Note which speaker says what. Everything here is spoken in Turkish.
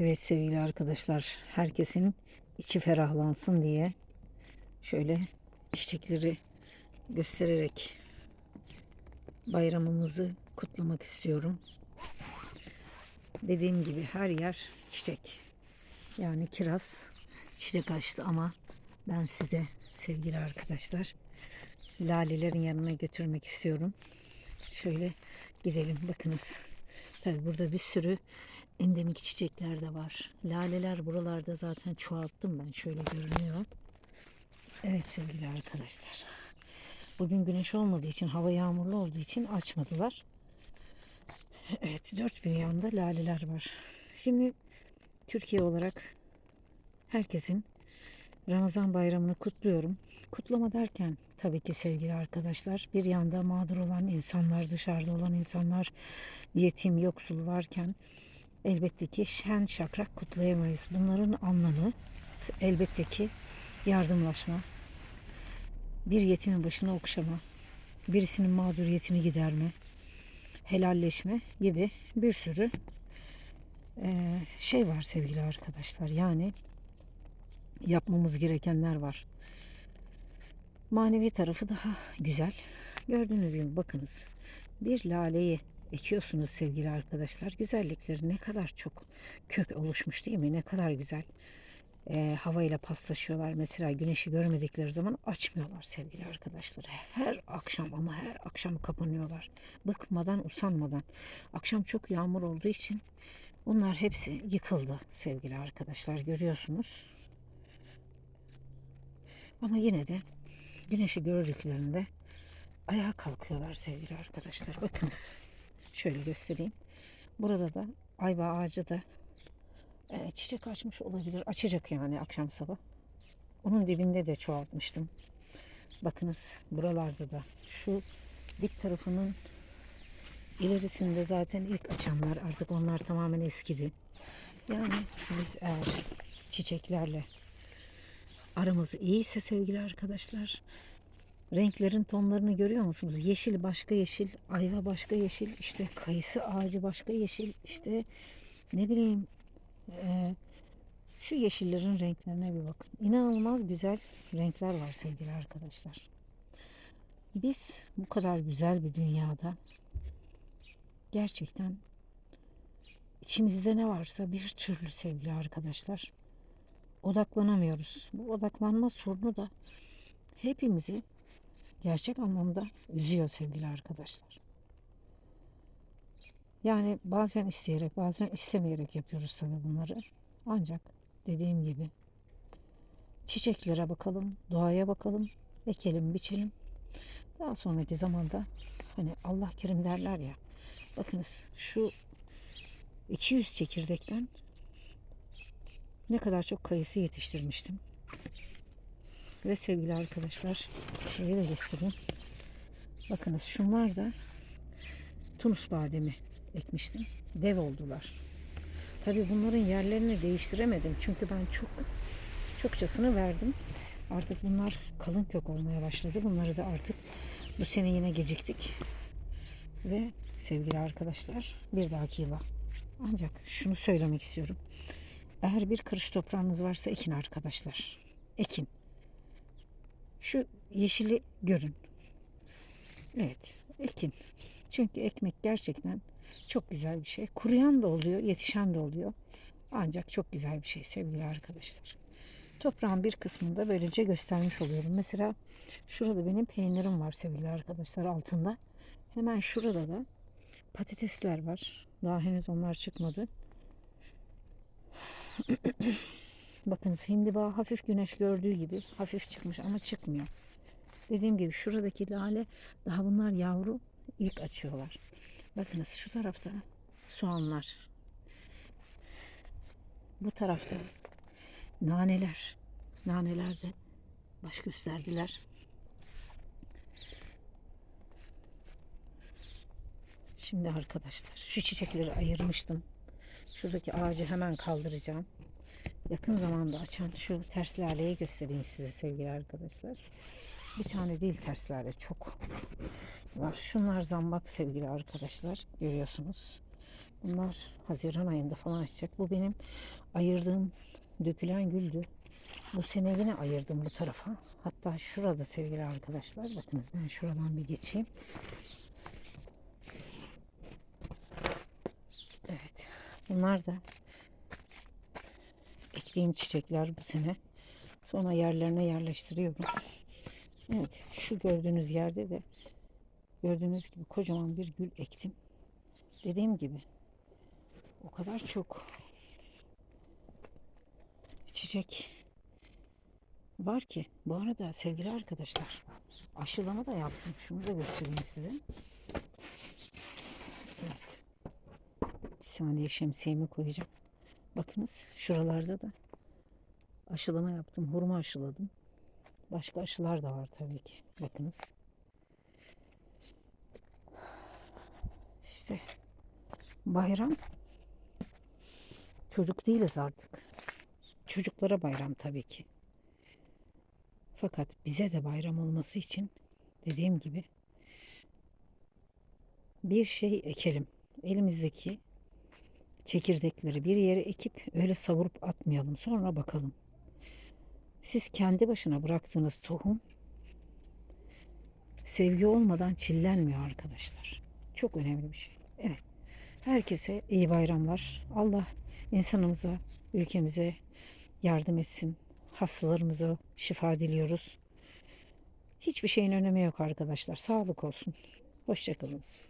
Speaker 1: Evet sevgili arkadaşlar, herkesin içi ferahlansın diye şöyle çiçekleri göstererek bayramımızı kutlamak istiyorum. Dediğim gibi her yer çiçek. Yani kiraz çiçek açtı ama ben size sevgili arkadaşlar lalelerin yanına götürmek istiyorum. Şöyle gidelim bakınız. Tabi burada bir sürü endemik çiçekler de var. Laleler buralarda zaten çoğalttım ben. Şöyle görünüyor. Evet sevgili arkadaşlar. Bugün güneş olmadığı için, hava yağmurlu olduğu için açmadılar. Evet, dört bir yanda laleler var. Şimdi Türkiye olarak herkesin Ramazan bayramını kutluyorum. Kutlama derken tabii ki sevgili arkadaşlar bir yanda mağdur olan insanlar, dışarıda olan insanlar, yetim, yoksul varken elbette ki şen şakrak kutlayamayız. Bunların anlamı elbette ki yardımlaşma, bir yetimin başına okşama, birisinin mağduriyetini giderme, helalleşme gibi bir sürü eee, şey var sevgili arkadaşlar. Yani yapmamız gerekenler var. Manevi tarafı daha güzel. Gördüğünüz gibi bakınız. Bir laleyi ekiyorsunuz sevgili arkadaşlar. Güzellikleri ne kadar çok kök oluşmuş değil mi? Ne kadar güzel. Ee, havayla paslaşıyorlar. Mesela güneşi görmedikleri zaman açmıyorlar sevgili arkadaşlar. Her akşam ama her akşam kapanıyorlar. Bıkmadan, usanmadan. Akşam çok yağmur olduğu için bunlar hepsi yıkıldı sevgili arkadaşlar. Görüyorsunuz. Ama yine de güneşi gördüklerinde ayağa kalkıyorlar sevgili arkadaşlar. Bakınız. Şöyle göstereyim. Burada da ayva ağacı da e, çiçek açmış olabilir. Açacak yani akşam sabah. Onun dibinde de çoğaltmıştım. Bakınız buralarda da şu dip tarafının ilerisinde zaten ilk açanlar artık onlar tamamen eskidi. Yani biz eğer çiçeklerle aramız iyiyse sevgili arkadaşlar renklerin tonlarını görüyor musunuz? Yeşil başka yeşil, ayva başka yeşil, işte kayısı ağacı başka yeşil, işte ne bileyim e, şu yeşillerin renklerine bir bakın. İnanılmaz güzel renkler var sevgili arkadaşlar. Biz bu kadar güzel bir dünyada gerçekten içimizde ne varsa bir türlü sevgili arkadaşlar odaklanamıyoruz. Bu odaklanma sorunu da hepimizi gerçek anlamda üzüyor sevgili arkadaşlar. Yani bazen isteyerek bazen istemeyerek yapıyoruz tabii bunları. Ancak dediğim gibi çiçeklere bakalım, doğaya bakalım, ekelim, biçelim. Daha sonraki zamanda hani Allah kerim derler ya. Bakınız şu 200 çekirdekten ne kadar çok kayısı yetiştirmiştim. Ve sevgili arkadaşlar şurayı da göstereyim. Bakınız şunlar da Tunus bademi ekmiştim. Dev oldular. Tabii bunların yerlerini değiştiremedim. Çünkü ben çok çokçasını verdim. Artık bunlar kalın kök olmaya başladı. Bunları da artık bu sene yine geciktik. Ve sevgili arkadaşlar bir dahaki yıla. Ancak şunu söylemek istiyorum. Eğer bir karış toprağınız varsa ekin arkadaşlar. Ekin. Şu yeşili görün. Evet, ekin. Çünkü ekmek gerçekten çok güzel bir şey. Kuruyan da oluyor, yetişen de oluyor. Ancak çok güzel bir şey sevgili arkadaşlar. Toprağın bir kısmını da böylece göstermiş oluyorum. Mesela şurada benim peynirim var sevgili arkadaşlar altında. Hemen şurada da patatesler var. Daha henüz onlar çıkmadı. Bakınız hindiba hafif güneş gördüğü gibi hafif çıkmış ama çıkmıyor. Dediğim gibi şuradaki lale daha bunlar yavru ilk açıyorlar. Bakınız şu tarafta soğanlar. Bu tarafta naneler. Naneler de baş gösterdiler. Şimdi arkadaşlar şu çiçekleri ayırmıştım. Şuradaki ağacı hemen kaldıracağım. Yakın zamanda açan şu ters laleyi göstereyim size sevgili arkadaşlar. Bir tane değil ters çok var. Şunlar zambak sevgili arkadaşlar görüyorsunuz. Bunlar Haziran ayında falan açacak. Bu benim ayırdığım dökülen güldü. Bu sene yine ayırdım bu tarafa. Hatta şurada sevgili arkadaşlar. Bakınız ben şuradan bir geçeyim. Evet. Bunlar da ektiğim çiçekler bu sene. Sonra yerlerine yerleştiriyorum. Evet. Şu gördüğünüz yerde de gördüğünüz gibi kocaman bir gül ektim. Dediğim gibi o kadar çok çiçek var ki. Bu arada sevgili arkadaşlar aşılama da yaptım. Şunu da göstereyim size. Evet. Bir saniye şemsiyemi koyacağım. Bakınız şuralarda da aşılama yaptım. Hurma aşıladım. Başka aşılar da var tabii ki. Bakınız. İşte bayram çocuk değiliz artık. Çocuklara bayram tabii ki. Fakat bize de bayram olması için dediğim gibi bir şey ekelim. Elimizdeki çekirdekleri bir yere ekip öyle savurup atmayalım. Sonra bakalım. Siz kendi başına bıraktığınız tohum sevgi olmadan çillenmiyor arkadaşlar. Çok önemli bir şey. Evet. Herkese iyi bayramlar. Allah insanımıza, ülkemize yardım etsin. Hastalarımıza şifa diliyoruz. Hiçbir şeyin önemi yok arkadaşlar. Sağlık olsun. Hoşçakalınız.